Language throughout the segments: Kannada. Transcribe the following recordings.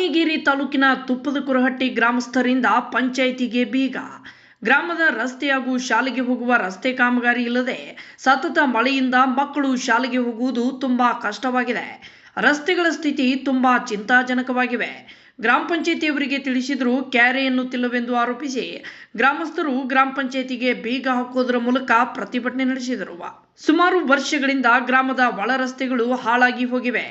ದಾವಣಗೆರೆ ತಾಲೂಕಿನ ತುಪ್ಪದ ಕುರಹಟ್ಟಿ ಗ್ರಾಮಸ್ಥರಿಂದ ಪಂಚಾಯಿತಿಗೆ ಬೀಗ. ಗ್ರಾಮದ ರಸ್ತೆ ಹಾಗೂ ಶಾಲೆಗೆ ಹೋಗುವ ರಸ್ತೆ ಕಾಮಗಾರಿ ಇಲ್ಲದೆ ಸತತ ಮಳೆಯಿಂದ ಮಕ್ಕಳು ಶಾಲೆಗೆ ಹೋಗುವುದು ತುಂಬಾ ಕಷ್ಟವಾಗಿದೆ. ರಸ್ತೆಗಳ ಸ್ಥಿತಿ ತುಂಬಾ ಚಿಂತಾಜನಕವಾಗಿವೆ. ಗ್ರಾಮ ಪಂಚಾಯಿತಿಯವರಿಗೆ ತಿಳಿಸಿದರೂ ಕ್ಯಾರೆ ಎನ್ನುತ್ತಿಲ್ಲವೆಂದು ಆರೋಪಿಸಿ ಗ್ರಾಮಸ್ಥರು ಗ್ರಾಮ ಪಂಚಾಯಿತಿಗೆ ಬೀಗ ಹಾಕೋದರ ಮೂಲಕ ಪ್ರತಿಭಟನೆ ನಡೆಸಿದರು. ಸುಮಾರು ವರ್ಷಗಳಿಂದ ಗ್ರಾಮದ ಒಳ ರಸ್ತೆಗಳು ಹಾಳಾಗಿ ಹೋಗಿವೆ.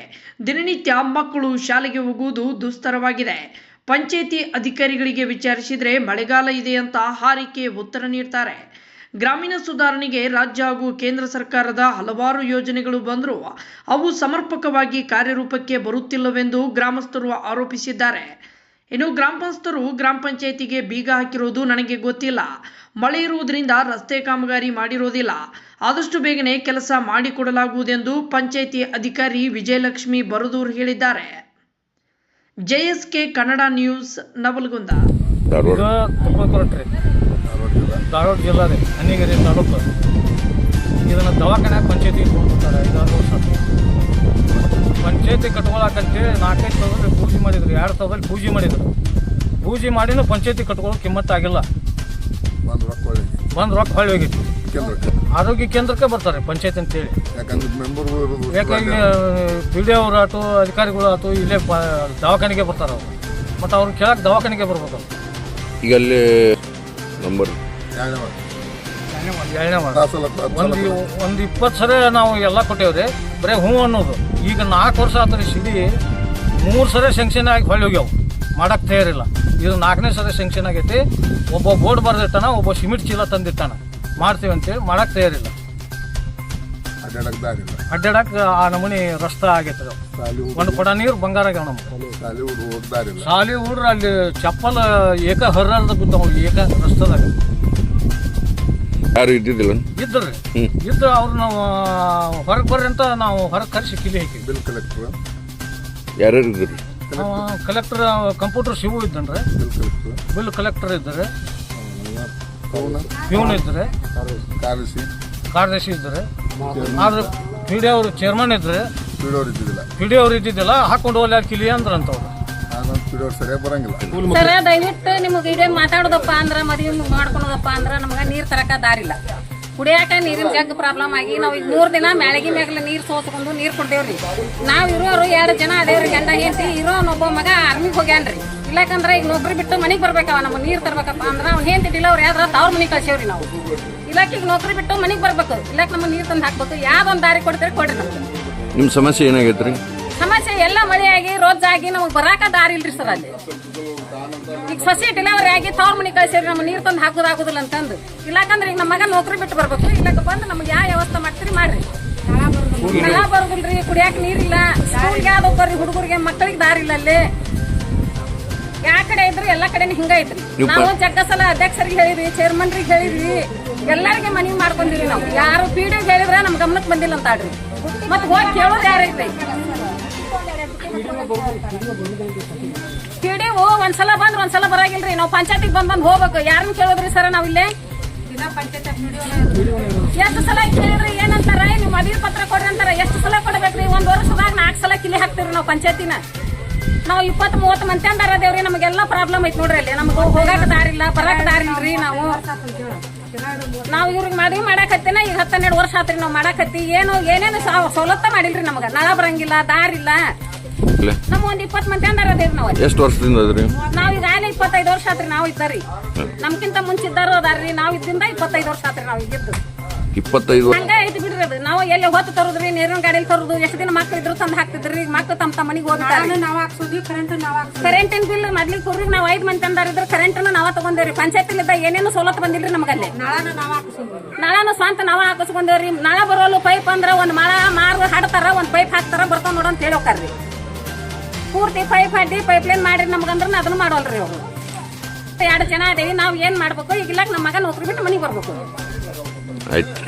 ದಿನನಿತ್ಯ ಮಕ್ಕಳು ಶಾಲೆಗೆ ಹೋಗುವುದು ದುಸ್ತರವಾಗಿದೆ. ಪಂಚಾಯಿತಿ ಅಧಿಕಾರಿಗಳಿಗೆ ವಿಚಾರಿಸಿದರೆ ಮಳೆಗಾಲ ಇದೆ ಅಂತ ಹಾರಿಕೆ, ಉತ್ತರ ನೀಡ್ತಾರೆ. ಗ್ರಾಮೀಣ ಸುಧಾರಣೆಗೆ ರಾಜ್ಯ ಹಾಗೂ ಕೇಂದ್ರ ಸರ್ಕಾರದ ಹಲವಾರು ಯೋಜನೆಗಳು ಬಂದರೂ ಅವು ಸಮರ್ಪಕವಾಗಿ ಕಾರ್ಯರೂಪಕ್ಕೆ ಬರುತ್ತಿಲ್ಲವೆಂದು ಗ್ರಾಮಸ್ಥರು ಆರೋಪಿಸಿದ್ದಾರೆ. ಇನ್ನು ಗ್ರಾಮಸ್ಥರು ಗ್ರಾಮ ಪಂಚಾಯಿತಿಗೆ ಬೀಗ ಹಾಕಿರೋದು ನನಗೆ ಗೊತ್ತಿಲ್ಲ. ಮಳೆ ಇರುವುದರಿಂದ ರಸ್ತೆ ಕಾಮಗಾರಿ ಮಾಡಿರೋದಿಲ್ಲ. ಆದಷ್ಟು ಬೇಗನೆ ಕೆಲಸ ಮಾಡಿಕೊಡಲಾಗುವುದೆಂದು ಪಂಚಾಯಿತಿ ಅಧಿಕಾರಿ ವಿಜಯಲಕ್ಷ್ಮಿ ಬರದೂರ್ ಹೇಳಿದ್ದಾರೆ. JSK Kannada news Navalgund. Dharwad ಜಿಲ್ಲಾ ರೀ ಹನ್ನಿಗೆರೆ ತಾಲೂಕು. ಇದನ್ನು ದವಾಖಾನೆ ಪಂಚಾಯತಿ ಕೊಡ್ತಾರೆ ಐದಾರು ವರ್ಷ. ಪಂಚಾಯತಿ ಕಟ್ಕೊಳಕಂತೇಳಿ ನಾಲ್ಕೈದು ಸಾವಿರ ಪೂಜೆ ಮಾಡಿದ್ರು ಎರಡು ಸಾವಿರ ಪೂಜೆ ಮಾಡಿದ್ರು. ಪೂಜೆ ಮಾಡಿನೂ ಪಂಚಾಯತಿ ಕಟ್ಕೊಳಕ್ಕೆ ಕಿಮ್ಮತ್ತಾಗಿಲ್ಲ ಬಂದು ರೊಕ್ಕ ಒಳ್ಳೆ ಬಂದು ರೊಕ್ಕ ಹೊಳ್ಳಿ ಹೋಗಿತ್ತು. ಆರೋಗ್ಯ ಕೇಂದ್ರಕ್ಕೆ ಬರ್ತಾರೆ ಪಂಚಾಯತಿ ಅಂತೇಳಿ. ಯಾಕಂದ್ರೆ ಪಿ ಡಿ ಅವರು ಆಯ್ತು ಅಧಿಕಾರಿಗಳು ಆಯ್ತು ಇಲ್ಲೇ ದವಾಖಾನೆಗೆ ಬರ್ತಾರೆ ಅವರು. ಮತ್ತು ಅವ್ರು ಕೇಳಕ್ಕೆ ದವಾಖಾನೆಗೆ ಬರ್ಬೋದು ಈಗ ಅಲ್ಲಿ ನಂಬರ್ ಎರಡನೇ ಒಂದು ಒಂದು ಇಪ್ಪತ್ತು ಸರಿ ನಾವು ಎಲ್ಲ ಕೊಟ್ಟೇವ್ರಿ ಬರೀ ಹ್ಞೂ ಅನ್ನೋದು. ಈಗ ನಾಲ್ಕು ವರ್ಷ ಆತ್ರಿ ಸಿಡಿ ಮೂರು ಸರಿ ಸೆಂಕ್ಷನ್ ಆಗಿ ಹೊಳ್ಳಿ ಹೋಗ್ಯಾವ. ಮಾಡಕ್ಕೆ ತಯಾರಿಲ್ಲ. ಇದು ನಾಲ್ಕನೇ ಸರಿ ಸೆಂಕ್ಷನ್ ಆಗೈತಿ. ಒಬ್ಬ ಬೋರ್ಡ್ ಬರ್ದಿರ್ತಾನ ಒಬ್ಬ ಸಿಮೆಂಟ್ ಚೀಲ ತಂದಿರ್ತಾನ. ಮಾಡ್ತೀವಿ ಅಂತೇಳಿ ಮಾಡಕ್ಕೆ ತಯಾರಿಲ್ಲ. ಅಡ್ಡಾಡಕ್ಕೆ ಆ ನಮೂನಿ ರಸ್ತೆ ಆಗೈತೆ ಒಂದು ಕೊಡ ನೀರು ಬಂಗಾರ ಆಗ್ಯಾವ ನಮ್ಗೆ. ಸಾಲಿ ಹುಡ್ರ ಅಲ್ಲಿ ಚಪ್ಪಲ್ ಏಕ ಹರ್ರಾರ್ದ ಬಿದ್ದಾವ ಏಕ ರಸ್ತೆದಾಗ. ಯಾರು ಇದ್ದಿದ್ದಿಲ್ಲ? ಇದ್ರಿ. ಇದ್ದು ಅವ್ರು ನಾವು ಹೊರಗೆ ಬರ್ರಿ ಅಂತ ನಾವು ಹೊರಗೆ ಕರೆಸಿ ಕಿಲಿ ಹಾಕಿ ಬಿಲ್ ಕಲೆಕ್ಟರ್? ಯಾರ್ಯಾರು ಇದ್ರಿ collector? Computer Shivu ಇದ್ದನ್ರಿ. Bill collector? Bill collector ಇದ್ದಾರೆ. ಪ್ಯೂನ್ ಇದ್ದಾರೆ. ಕಾರ್ಯದರ್ಶಿ? ಕಾರ್ಯದರ್ಶಿ ಇದ್ದಾರೆ. ಆದ್ರೆ ಪಿ ಡಿ ಅವರು ಚೇರ್ಮನ್ ಇದ್ರೆ ವಿಡಿಯೋ ಇದ್ದಿದ್ದಿಲ್ಲ. ಪಿ ಡಿ ಅವ್ರು ಇದ್ದಿದ್ದಿಲ್ಲ ಹಾಕೊಂಡು ಹೋಗ್ಲಿ ಯಾರು ಕಿಲಿ ಅಂದ್ರಂತವ್ರು. ಬಿಡೋರು ಸರಿಯಾಗಿ ಬರಂಗಿಲ್ಲ. ಸರ ದಯವಿಟ್ಟು ನಿಮಗೆ ಇದೇ ಮಾತಾಡೋದಪ್ಪ ಅಂದ್ರೆ ಮದುವೆ ಮಾಡ್ಕೊಳೋದಪ್ಪ ಅಂದ್ರೆ ನಮ್ಗೆ ನೀರು ತರಕ ದಾರಿಲ್ಲ. ಕುಡಿಯಾಕ ನೀರಿನ ಜಗ್ ಪ್ರಾಬ್ಲಮ್ ಆಗಿ ನಾವು ಈಗ ಮೂರು ದಿನ ಮ್ಯಾಳಗಿ ಮ್ಯಾಗಲ ನೀರು ಸೋಸ್ಕೊಂಡು ನೀರು ಕುಡ್ದೇವ್ರಿ. ನಾವು ಇರೋರು ಎರಡು ಜನ ಅದೇವ್ರಿ ಗಂಡ ಹೆಂಡತಿ ಇರೋ ಒಬ್ಬ ಮಗ ಆರ್ಮಿಗೆ ಹೋಗ್ಯಾನ್ರಿ. ಇಲ್ಲಕಂದ್ರೆ ಈಗ ನೌಕರಿ ಬಿಟ್ಟು ಮನೆಗೆ ಬರ್ಬೇಕವ ನಮ್ಮ ನೀರು ತರ್ಬೇಕಪ್ಪ ಅಂದ್ರೆ ಅವ್ನು ಹೆಂಡತಿ ಅವ್ರು ಆದ್ರೆ ತವ್ರ ಮನೆಗೆ ಕಳ್ಸೇವ್ರಿ ನಾವು. ಇಲಾಖೆಗೆ ನೌಕರಿ ಬಿಟ್ಟು ಮನೆಗೆ ಬರ್ಬೇಕು. ಇಲ್ಲಕ್ಕೆ ನಮ್ಮ ನೀರು ತಂದು ಹಾಕ್ಬೇಕು. ಯಾವ್ದೊಂದು ದಾರಿ ಕೊಡ್ತೀರಿ ಕೊಡ್ರಿ ನಮ್ಗೆ. ನಿಮ್ಮ ಸಮಸ್ಯೆ ಏನಾಗೈತ್ರಿ? ಸಮಸ್ಯೆ ಎಲ್ಲ ಮಳೆಯಾಗಿ ರೋಜಾಗಿ ನಮಗೆ ಬರಾಕ ದಾರಿ ಇಲ್ರಿ ಸರ್ ಅಲ್ಲಿ. ಈಗ ಸಸಿ ಡೆಲಿವರಿ ಆಗಿ ತವ್ರ ಮನೆ ಕಳ್ಸಿರಿ ನಮ್ಮ ನೀರು ತಂದು ಹಾಕೋದಾಗುದಿಲ್ಲ ಅಂತಂದು. ಇಲ್ಲಾಕಂದ್ರೆ ಈಗ ನಮ್ಮ ಮಗ ನೌಕರಿ ಬಿಟ್ಟು ಬರ್ಬೇಕು. ಇಲ್ಲಕ ಬಂದು ನಮ್ಗೆ ಯಾವ ವ್ಯವಸ್ಥೆ ಮಾಡ್ತೀರಿ ಮಾಡ್ರಿ. ನಳ ಬರೋದಿಲ್ರಿ ಕುಡಿಯಾಕ ನೀರಿಲ್ಲ. ಸ್ಕೂಲ್ಗೆ ಯಾವ್ದು ಬರ್ರಿ ಹುಡುಗರಿಗೆ ಮಕ್ಕಳಿಗೆ ದಾರಿ ಇಲ್ಲ ಅಲ್ಲಿ. ಯಾವ ಕಡೆ ಇದ್ರು ಎಲ್ಲ ಕಡೆ ಹಿಂಗ ಐತ್ರಿ. ನೀವು ನಾವು ಜಗ್ಗ ಸಲ ಅಧ್ಯಕ್ಷರಿಗೆ ಹೇಳಿದ್ವಿ ಚೇರ್ಮನ್ರಿಗೆ ಹೇಳಿದ್ವಿ. ಎಲ್ಲರಿಗೆ ಮನವಿ ಮಾಡ್ಕೊಂಡಿರಿ ನಾವು. ಯಾರು ಪೀಡಿಗೆ ಹೇಳಿದ್ರೆ ನಮ್ ಗಮನಕ್ಕೆ ಬಂದಿಲ್ಲ ಅಂತ ಆಡ್ರಿ ಮತ್ತೆ ಹೋಗಿ ಕೇಳೋದು ಯಾರೈತಿ ಪಿಡಿಒ ಒಂದ್ಸಲ ಬಂದ್ರೆ ಒಂದ್ಸಲ ಬರಾಗಿಲ್ರಿ. ನಾವು ಪಂಚಾಯತಿಗೆ ಬಂದ್ ಬಂದ್ ಹೋಗ್ಬೇಕು. ಯಾರನ್ನ ಕೇಳೋದ್ರಿ ಸರ್ ನಾವು ಇಲ್ಲೇ? ಎಷ್ಟು ಸಲ ಕೇಳಿದ್ರಿ ಏನಂತಾರ? ನೀವು ಮದುವೆ ಪತ್ರ ಕೊಡ್ರಿ ಅಂತಾರ. ಎಷ್ಟು ಸಲ ಕೊಡ್ಬೇಕ್ರಿ? ಒಂದ್ ವರ್ಷದಾಗ ನಾಲ್ಕು ಸಲ ಕಿಲಿ ಹಾಕ್ತಿವ್ರಿ ನಾವು ಪಂಚಾಯತಿನ. ನಾವು ಇಪ್ಪತ್ ಮೂವತ್ತು ಮಂದಿ ಅಂದಾರ ಅದೇವ್ರಿ. ನಮಗೆಲ್ಲ ಪ್ರಾಬ್ಲಮ್ ಐತಿ ನೋಡ್ರಿ ಅಲ್ಲಿ. ನಮ್ಗೆ ಹೋಗಕ್ ದಾರಿ ಇಲ್ಲ ದಾರಿಲ್ರಿ ನಾವು. ನಾವು ಇವ್ರಿಗೆ ಮದುವೆ ಮಾಡಾಕತ್ತೇನ ಈಗ ಹತ್ತನ್ನೆರಡು ವರ್ಷ ಆತ್ರಿ ನಾವು ಮಾಡಾಕತ್ತಿ. ಏನು ಏನೇನು ಸವ- ಸವಲತ್ತ ಮಾಡಿಲ್ರಿ ನಮಗ. ನಳ ಬರಂಗಿಲ್ಲ ದಾರಿ ಇಲ್ಲ. ಇಲ್ಲ ನಮ್ಮ ಒಂದ್ ಇಪ್ಪತ್ ಮಂದಿ ಅಂದಾರ ಅದೇವ್ರಿ ನಾವು ಎಷ್ಟು ವರ್ಷದಿಂದ ಅದ್ರಿ? ನಾವ್ ಈಗ ಆಲೆ ಇಪ್ಪತ್ತೈದು ವರ್ಷ ಆತ್ರಿ ನಾವು ಇದ್ದಾರಿ. ನಮ್ಕಿಂತ ಮುಂಚಿದ್ದಾರು ಅದಾರ್ರಿ ನಾವ್ ಇದ್ದಿಂದ ಇಪ್ಪತ್ತೈದು ವರ್ಷ ಆತ್ರಿ ನಾವ್ ಇದ್ದು ಇಪ್ಪತ್ತೈದು ಹಂಗ ಐತಿ ಬಿಡ್ರಿ ಅದು ನಾವು ಎಲ್ಲಿ ಹೊತ್ತು ತರುದ್ರಿ ನೀರಿನ ಗಾಡಿಯಲ್ಲಿ ತರುದು. ಎಷ್ಟು ದಿನ ಮಕ್ಳು ಇದ್ರು ತಂದು ಹಾಕ್ತಿದ್ರಿ ಈಗ ಮಕ್ಳು ತಮ್ಮ ತಮ್ಮ ಮನೆಗೆ ಹೋಗ್ತಾರೆ ನಾವು ಹಾಕ್ಸೋದ್ವಿ ಕರೆಂಟ್ ನಾವು ಹಾಕ್ಸೋದು. ಕರೆಂಟಿನ ಬಿಲ್ ಮೊದ್ಲಿಗೆ ಕೊಡ್ರಿ ನಾವು ಐದು ಮಂದಿ ತಂದಾರ ಇದ್ರ ಕರೆಂಟ್ ನಾವ ತಗೊಂಡೇವ್ರಿ ಪಂಚಾಯತಿಲಿದ್ದ ಏನೇನು ಸವಲತ್ತು ಬಂದಿಲ್ರಿ ನಮಗಲ್ಲಿ. ನಾಳಾನು ನಾವು ಹಾಕ್ಸೋದು. ನಾಳನು ಸ್ವಂತ ನಾವ ಹಾಕಿಸ್ಕೊಂಡೇವ್ರಿ ನಾಳ ಬರೋಲ್ಲ ಪೈಪ್ ಅಂದ್ರೆ ಒಂದ್ ಮಳ ಮಾರು ಹಾಡ್ತಾರ ಒಂದ್ ಪೈಪ್ ಹಾಕ್ತಾರ ಬರ್ತಾವ ನೋಡೋ ಅಂತ ಹೇಳಿ ಹೋಗ್ತಾರ್ರಿ ಪೂರ್ತಿ ಪೈಪ್ ಹಾಕಿ ಪೈಪ್ ಲೈನ್ ಮಾಡ್ರಿ ನಮ್ಗಂದ್ರ ಅದನ್ನ ಮಾಡೋಲ್ರಿ ಅವರು ಎರಡು ಜನ ಅದೇವಿ ನಾವು ಏನ್ ಮಾಡ್ಬೇಕು? ಈಗ ನಮ್ಮ ಮಗ ನೌಕರಿ ಬಿಟ್ಟು ಮನೆಗೆ ಬರ್ಬೇಕು. ಆಯ್ತು.